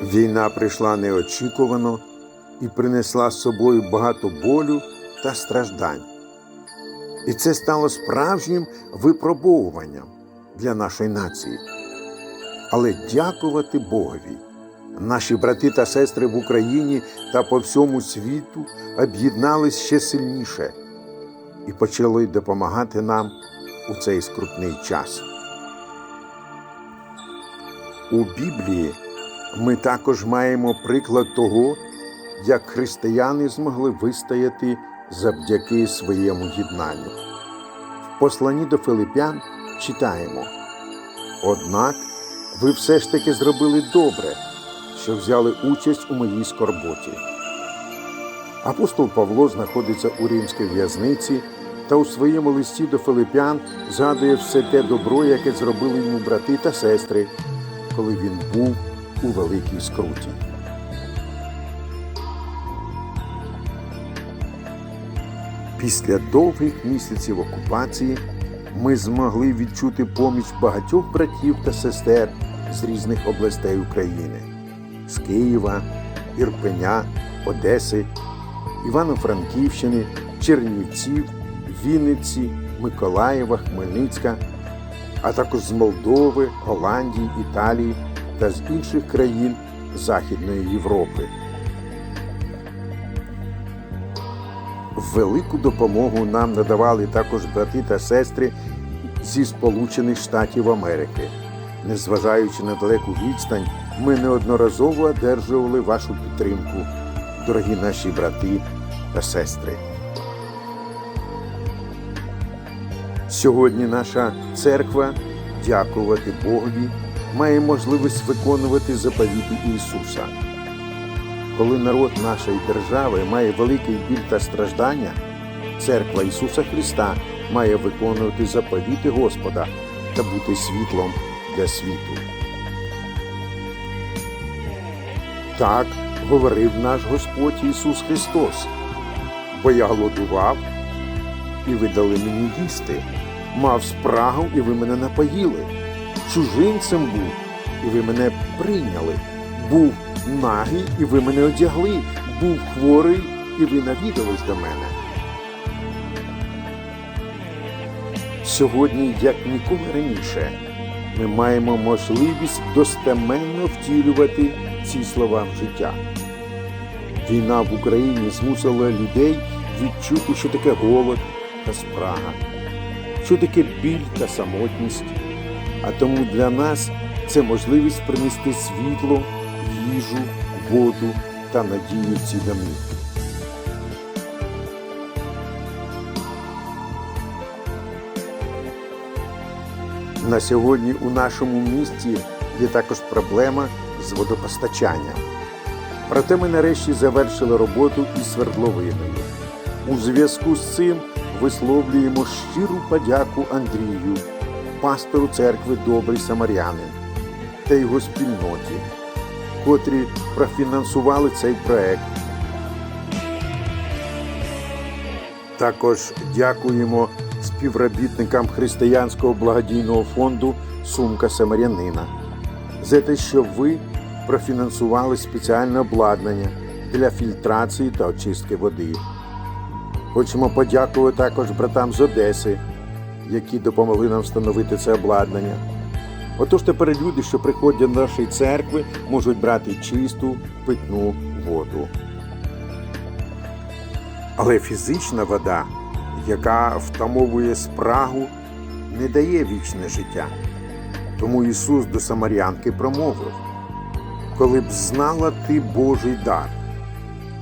Війна прийшла неочікувано і принесла з собою багато болю та страждань. І це стало справжнім випробовуванням для нашої нації. Але дякувати Богові, наші брати та сестри в Україні та по всьому світу об'єднались ще сильніше і почали допомагати нам у цей скрутний час. У Біблії ми також маємо приклад того, як християни змогли вистояти завдяки своєму єднанню. В посланні до Филипян читаємо: Однак ви все ж таки зробили добре, що взяли участь у моїй скорботі. Апостол Павло знаходиться у римській в'язниці та у своєму листі до Филипян згадує все те добро, яке зробили йому брати та сестри, коли він був у великій скруті. Після довгих місяців окупації ми змогли відчути поміч багатьох братів та сестер з різних областей України з Києва, Ірпеня, Одеси, Івано-Франківщини, Чернівців, Вінниці, Миколаєва, Хмельницька, а також з Молдови, Голландії, Італії та з інших країн Західної Європи. Велику допомогу нам надавали також брати та сестри зі Сполучених Штатів Америки. Незважаючи на далеку відстань, ми неодноразово одержували вашу підтримку, дорогі наші брати та сестри. Сьогодні наша церква, дякувати Богові, має можливість виконувати заповіти Ісуса. Коли народ нашої держави має великий біль та страждання, церква Ісуса Христа має виконувати заповіти Господа та бути світлом для світу. Так говорив наш Господь Ісус Христос, бо я голодував, і ви дали мені їсти, мав спрагу, і ви мене напоїли, чужинцем був, і ви мене прийняли, був нагий, і ви мене одягли, був хворий, і ви навідались до мене. Сьогодні, як ніколи раніше, ми маємо можливість достеменно втілювати ці слова в життя. Війна в Україні змусила людей відчути, що таке голод та спрага, що таке біль та самотність. А тому для нас це можливість принести світло, їжу, воду та надію ці домівки. На сьогодні у нашому місті є також проблема з водопостачанням. Проте ми нарешті завершили роботу із свердловиною. У зв'язку з цим висловлюємо щиру подяку Андрію, пастору церкви Добрий Самарянин та його спільноті, котрі профінансували цей проект. Також дякуємо співробітникам християнського благодійного фонду Сумка Самарянина за те, що ви профінансували спеціальне обладнання для фільтрації та очистки води. Хочемо подякувати також братам з Одеси, які допомогли нам встановити це обладнання. Отож тепер люди, що приходять до нашої церкви, можуть брати чисту питну воду. Але фізична вода, яка втамовує спрагу, не дає вічне життя. Тому Ісус до Самарянки промовив: коли б знала ти Божий дар,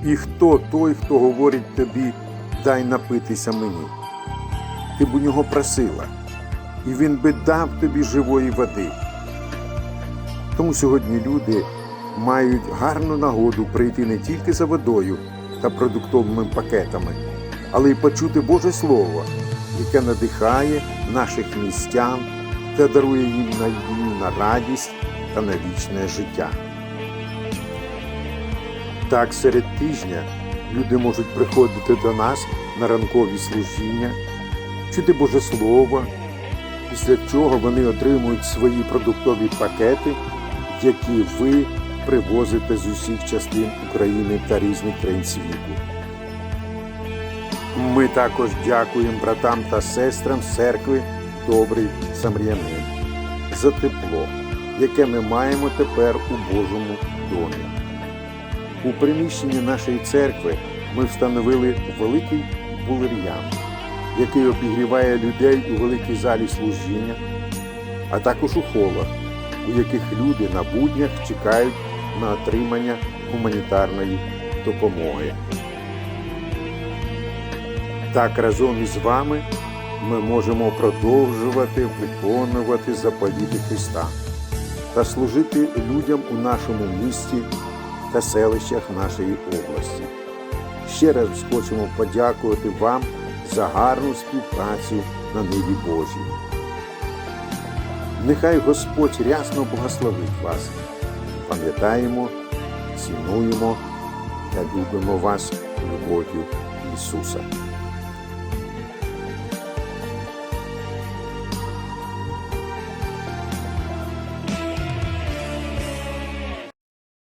і хто той, хто говорить тобі, дай напитися мені, ти б у нього просила, і він би дав тобі живої води. Тому сьогодні люди мають гарну нагоду прийти не тільки за водою та продуктовими пакетами, але й почути Боже Слово, яке надихає наших містян та дарує їм надію на радість та на вічне життя. Так, серед тижня люди можуть приходити до нас на ранкові служіння, чути Боже Слово, після чого вони отримують свої продуктові пакети, які ви привозите з усіх частин України та різних країн світу. Ми також дякуємо братам та сестрам церкви Добрий Самрянин за тепло, яке ми маємо тепер у Божому домі. У приміщенні нашої церкви ми встановили великий булер'ян, який обігріває людей у великій залі служіння, а також у холах, у яких люди на буднях чекають на отримання гуманітарної допомоги. Так разом із вами ми можемо продовжувати виконувати заповіти Христа та служити людям у нашому місті та селищах нашої області. Ще раз хочемо подякувати вам за гарну співпрацю на ниві Божій. Нехай Господь рясно благословить вас. Пам'ятаємо, цінуємо та любимо вас любов'ю Ісуса.